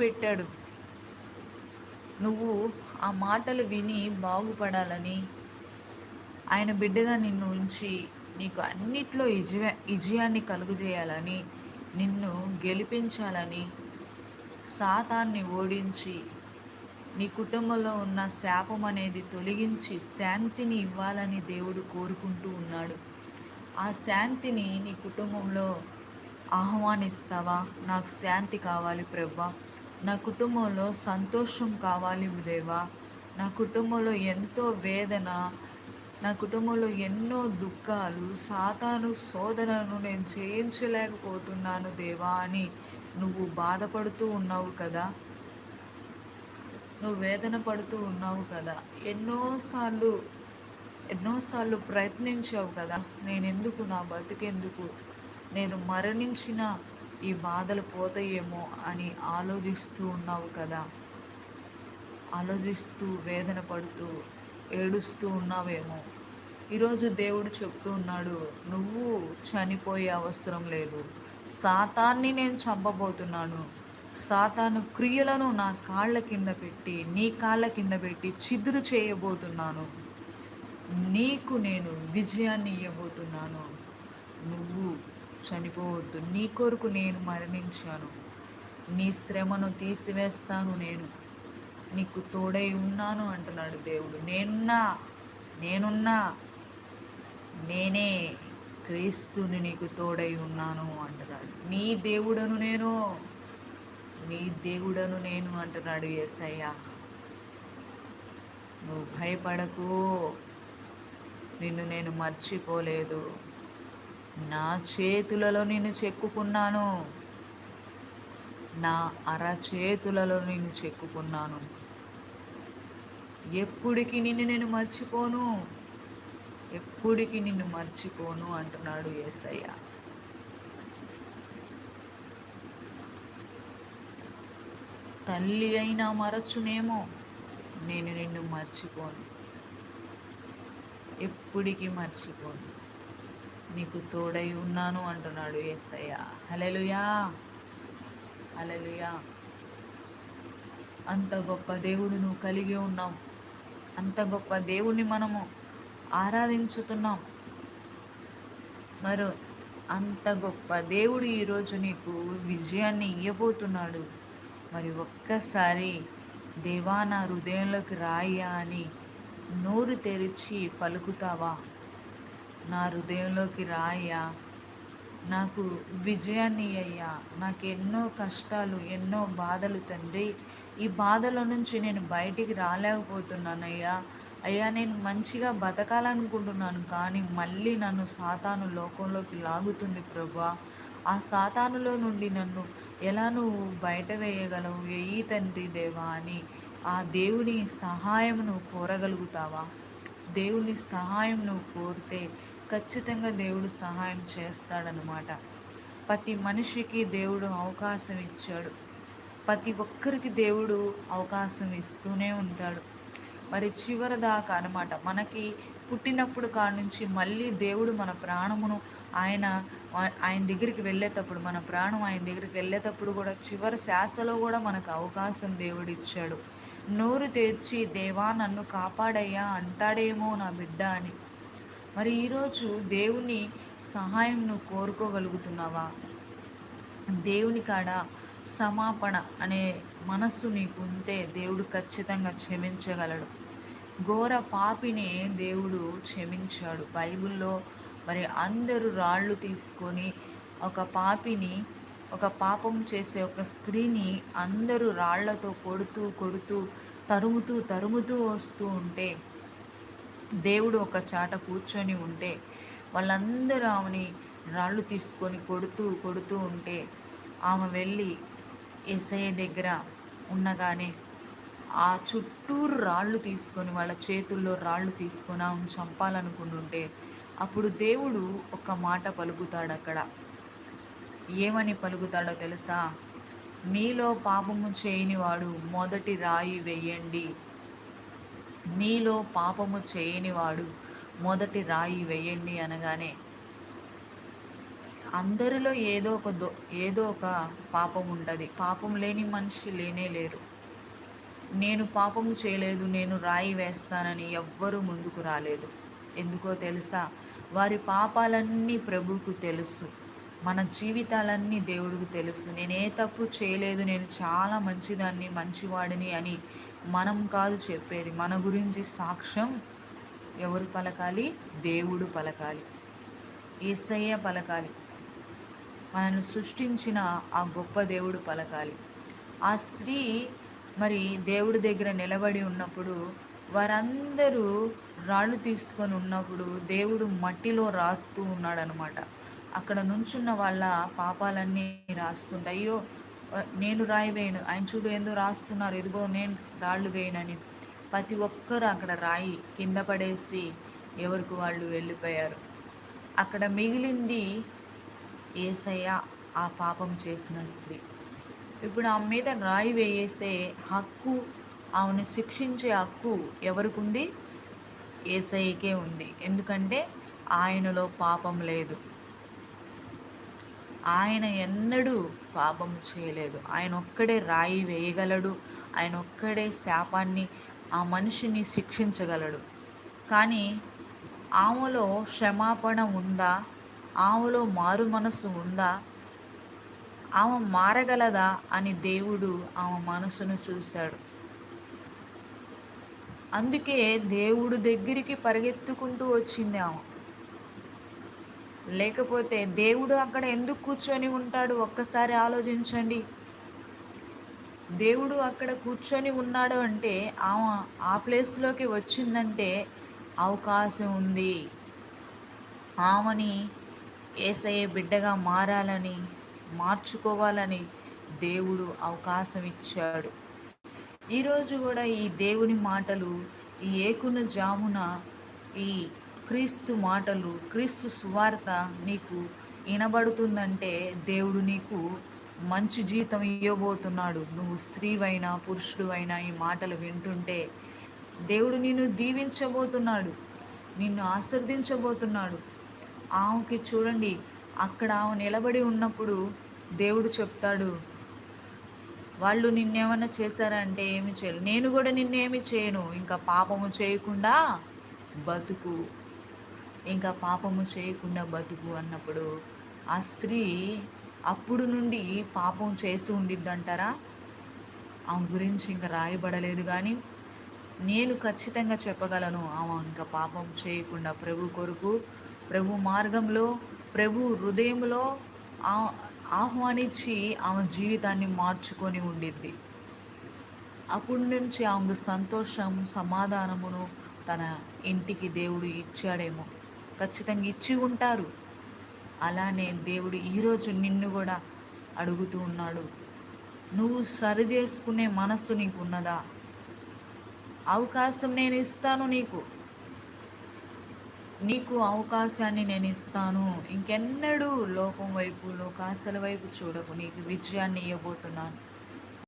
పెట్టాడు. నువ్వు ఆ మాటలు విని బాగుపడాలని ఆయన బిడ్డగా నిన్ను ఉంచి నీకు అన్నిట్లో విజయ విజయాన్ని కలుగజేయాలని నిన్ను గెలిపించాలని సాతాన్ని ఓడించి నీ కుటుంబంలో ఉన్న శాపం అనేది తొలగించి శాంతిని ఇవ్వాలని దేవుడు కోరుకుంటూ ఉన్నాడు. ఆ శాంతిని నీ కుటుంబంలో ఆహ్వానిస్తావా? నాకు శాంతి కావాలి ప్రభా. నా కుటుంబంలో సంతోషం కావాలి దేవా నా కుటుంబంలో ఎంతో వేదన నా కుటుంబంలో ఎన్నో దుఃఖాలు సాతాను శోధనను నేను చేయించలేకపోతున్నాను దేవా అని నువ్వు బాధపడుతూ ఉన్నావు కదా? నువ్వు వేదన పడుతూ ఉన్నావు కదా? ఎన్నోసార్లు ఎన్నోసార్లు ప్రయత్నించావు కదా? నేను ఎందుకు నా బతికెందుకు? నేను మరణించిన ఈ బాధలు పోతాయేమో అని ఆలోచిస్తూ ఉన్నావు కదా. ఆలోచిస్తూ వేదన పడుతూ ఏడుస్తూ ఉన్నావేమో. ఈరోజు దేవుడు చెప్తూ ఉన్నాడు నువ్వు చనిపోయే అవసరం లేదు. సాతాన్ని నేను చంపబోతున్నాను. సాతాను క్రియలను నా కాళ్ళ కింద పెట్టి నీ కాళ్ళ కింద పెట్టి చిదురు చేయబోతున్నాను. నీకు నేను విజయాన్ని ఇవ్వబోతున్నాను నువ్వు చనిపోవద్దు. నీ కొరకు నేను మరణించాను. నీ శ్రమను తీసివేస్తాను నేను. నీకు తోడై ఉన్నాను అంటున్నాడు దేవుడు. నేనున్నా నేనున్నా నేనే క్రీస్తుని నీకు తోడై ఉన్నాను అంటున్నాడు. నీ దేవుడను నేను నీ దేవుడను నేను అంటున్నాడు ఎస్ఐయ నువ్వు భయపడకు. నిన్ను నేను మర్చిపోలేదు. నా చేతులలో నేను చెక్కుకున్నాను. నా అరచేతులలో నేను చెక్కుకున్నాను. ఎప్పుడికి నిన్ను నేను మర్చిపోను? ఎప్పుడికి నిన్ను మర్చిపోను? అంటున్నాడు ఏసయ్య. తల్లి అయినా మరచునేమో నేను నిన్ను మర్చిపోను. ఎప్పుడికి మర్చిపోను? నీకు తోడై ఉన్నాను అంటున్నాడు ఏసయ్య. హలెలుయా హలెలుయా అంత గొప్ప దేవుడు నువ్వు కలిగి ఉన్నావు. అంత గొప్ప దేవుణ్ణి మనము ఆరాధించుతున్నాం. మరో అంత గొప్ప దేవుడు ఈరోజు నీకు విజయాన్ని ఇవ్వబోతున్నాడు మరి ఒక్కసారి దేవా నా హృదయంలోకి రాయ్యా అని నోరు తెరిచి పలుకుతావా? నా హృదయంలోకి రాయ్యా. నాకు విజయాన్ని అయ్యా. నాకు ఎన్నో కష్టాలు ఎన్నో బాధలు తండ్రి. ఈ బాధల నుంచి నేను బయటికి రాలేకపోతున్నానయ్యా. అయ్యా నేను మంచిగా బతకాలనుకుంటున్నాను కానీ మళ్ళీ నన్ను సాతాను లోకంలోకి లాగుతుంది ప్రభా. ఆ సాతానులో నుండి నన్ను ఎలా నువ్వు బయట వేయగలవు? వెయ్యి తండ్రి దేవా అని ఆ దేవుని సహాయమును కోరగలుగుతావా? దేవుని సహాయం నువ్వు కోరితే ఖచ్చితంగా దేవుడు సహాయం చేస్తాడనమాట ప్రతి మనిషికి దేవుడు అవకాశం ఇచ్చాడు. ప్రతి ఒక్కరికి దేవుడు అవకాశం ఇస్తూనే ఉంటాడు. మరి చివరి దాకా అనమాట మనకి పుట్టినప్పుడు కాడ నుంచి మళ్ళీ దేవుడు మన ప్రాణమును ఆయన ఆయన దగ్గరికి వెళ్ళేటప్పుడు మన ప్రాణం ఆయన దగ్గరికి వెళ్ళేటప్పుడు కూడా చివరి శాసలో కూడా మనకు అవకాశం దేవుడు ఇచ్చాడు నోరు తెర్చి దేవా నన్ను కాపాడయ్యా అంటాడేమో నా బిడ్డ అని. మరి ఈరోజు దేవుని సహాయం నువ్వు కోరుకోగలుగుతున్నావా? దేవుని కాడ సమాపణ అనే మనస్సు నీకుంటే దేవుడు ఖచ్చితంగా క్షమించగలడు. ఘోర పాపినే దేవుడు క్షమించాడు. బైబిల్లో మరి అందరూ రాళ్ళు తీసుకొని ఒక పాపిని ఒక పాపం చేసే ఒక స్త్రీని అందరూ రాళ్ళతో కొడుతూ కొడుతూ తరుముతూ తరుముతూ వస్తూ ఉంటే దేవుడు ఒక చాట కూర్చొని ఉంటే వాళ్ళందరూ ఆమెని రాళ్ళు తీసుకొని కొడుతూ కొడుతూ ఉంటే ఆమె వెళ్ళి ఎసయ దగ్గర ఉండగానే ఆ చుట్టూరు రాళ్ళు తీసుకొని వాళ్ళ చేతుల్లో రాళ్ళు తీసుకొని ఆమెను చంపాలనుకుంటుంటే అప్పుడు దేవుడు ఒక మాట పలుకుతాడు అక్కడ ఏమని పలుకుతాడో తెలుసా? మీలో పాపము చేయనివాడు మొదటి రాయి వెయ్యండి మీలో పాపము చేయనివాడు మొదటి రాయి వెయ్యండి అనగానే అందరిలో ఏదో ఒక దో ఏదో ఒక పాపం ఉంటుంది. పాపం లేని మనిషి లేనే లేరు. నేను పాపం చేయలేదు నేను రాయి వేస్తానని ఎవ్వరూ ముందుకు రాలేదు. ఎందుకో తెలుసా? వారి పాపాలన్నీ ప్రభువుకు తెలుసు. మన జీవితాలన్నీ దేవుడికి తెలుసు. నేనే తప్పు చేయలేదు నేను చాలా మంచిదాన్ని మంచివాడిని అని మనం కాదు చెప్పేది. మన గురించి సాక్ష్యం ఎవరు పలకాలి? దేవుడు పలకాలి. ఏసయ్య పలకాలి. మనల్ని సృష్టించిన ఆ గొప్ప దేవుడు పలకాలి. ఆ స్త్రీ మరి దేవుడి దగ్గర నిలబడి ఉన్నప్పుడు వారందరూ రాళ్ళు తీసుకొని ఉన్నప్పుడు దేవుడు మట్టిలో రాస్తూ ఉన్నాడనమాట అక్కడ నుంచున్న వాళ్ళ పాపాలన్నీ రాస్తుంటాయి అయ్యో నేను రాయి వేయను ఆయన చూడు ఏందో రాస్తున్నారు. ఇదిగో నేను రాళ్ళు వేయనని. ప్రతి ఒక్కరు అక్కడ రాయి కింద పడేసి ఎవరికి వాళ్ళు వెళ్ళిపోయారు. అక్కడ మిగిలింది ఏసయ్య ఆ పాపం చేసిన స్త్రీ. ఇప్పుడు ఆమె మీద రాయి వేయేసే హక్కు ఆమెను శిక్షించే హక్కు ఎవరికి ఉంది ఏసఐకే ఉంది. ఎందుకంటే ఆయనలో పాపం లేదు. ఆయన ఎన్నడూ పాపం చేయలేదు. ఆయన ఒక్కడే రాయి వేయగలడు. ఆయన ఒక్కడే శాపాన్ని ఆ మనిషిని శిక్షించగలడు. కానీ ఆమెలో క్షమాపణ ఉందా? ఆమెలో మారు మనసు ఉందా? ఆమె మారగలదా అని దేవుడు ఆమె మనసును చూశాడు. అందుకే దేవుడు దగ్గరికి పరిగెత్తుకుంటూ వచ్చింది ఆమె. లేకపోతే దేవుడు అక్కడ ఎందుకు కూర్చొని ఉంటాడు? ఒక్కసారి ఆలోచించండి. దేవుడు అక్కడ కూర్చొని ఉన్నాడు అంటే ఆమె ఆ ప్లేస్లోకి వచ్చిందంటే అవకాశం ఉంది. ఆమెని ఏసయ్య బిడ్డగా మారాలని మార్చుకోవాలని దేవుడు అవకాశం ఇచ్చాడు. ఈరోజు కూడా ఈ దేవుని మాటలు ఈ ఏకున జామున ఈ క్రీస్తు మాటలు క్రీస్తు సువార్త నీకు వినబడుతుందంటే దేవుడు నీకు మంచి జీతం ఇవ్వబోతున్నాడు. నువ్వు స్త్రీవైనా పురుషుడువైనా ఈ మాటలు వింటుంటే దేవుడు నిన్ను దీవించబోతున్నాడు. నిన్ను ఆశ్రదించబోతున్నాడు ఆమెకి చూడండి అక్కడ ఆమె నిలబడి ఉన్నప్పుడు దేవుడు చెప్తాడు వాళ్ళు నిన్నేమన్నా చేశారంటే ఏమి చేయలేదు. నేను కూడా నిన్నేమి చేయను. ఇంకా పాపము చేయకుండా బతుకు. ఇంకా పాపము చేయకుండా బతుకు అన్నప్పుడు ఆ స్త్రీ అప్పుడు నుండి పాపం చేస్తూ ఉండిద్దంటారా? ఆమె గురించి ఇంకా రాయబడలేదు కానీ నేను ఖచ్చితంగా చెప్పగలను. ఆమె ఇంకా పాపం చేయకుండా ప్రభు కొరకు ప్రభు మార్గంలో ప్రభు హృదయంలో ఆహ్వానించి ఆమె జీవితాన్ని మార్చుకొని ఉండిద్ది. అప్పటి నుంచి ఆమెకు సంతోషం సమాధానమును తన ఇంటికి దేవుడు ఇచ్చాడేమో. ఖచ్చితంగా ఇచ్చి ఉంటారు. అలానే దేవుడు ఈరోజు నిన్ను కూడా అడుగుతూ ఉన్నాడు. నువ్వు సరి చేసుకునే మనస్సు నీకు ఉన్నదా? అవకాశం నేను ఇస్తాను నీకు. నీకు అవకాశాన్ని నేను ఇస్తాను. ఇంకెన్నడూ లోకం వైపు లోకాశల వైపు చూడకు. నీకు విజయాన్ని ఇవ్వబోతున్నాను.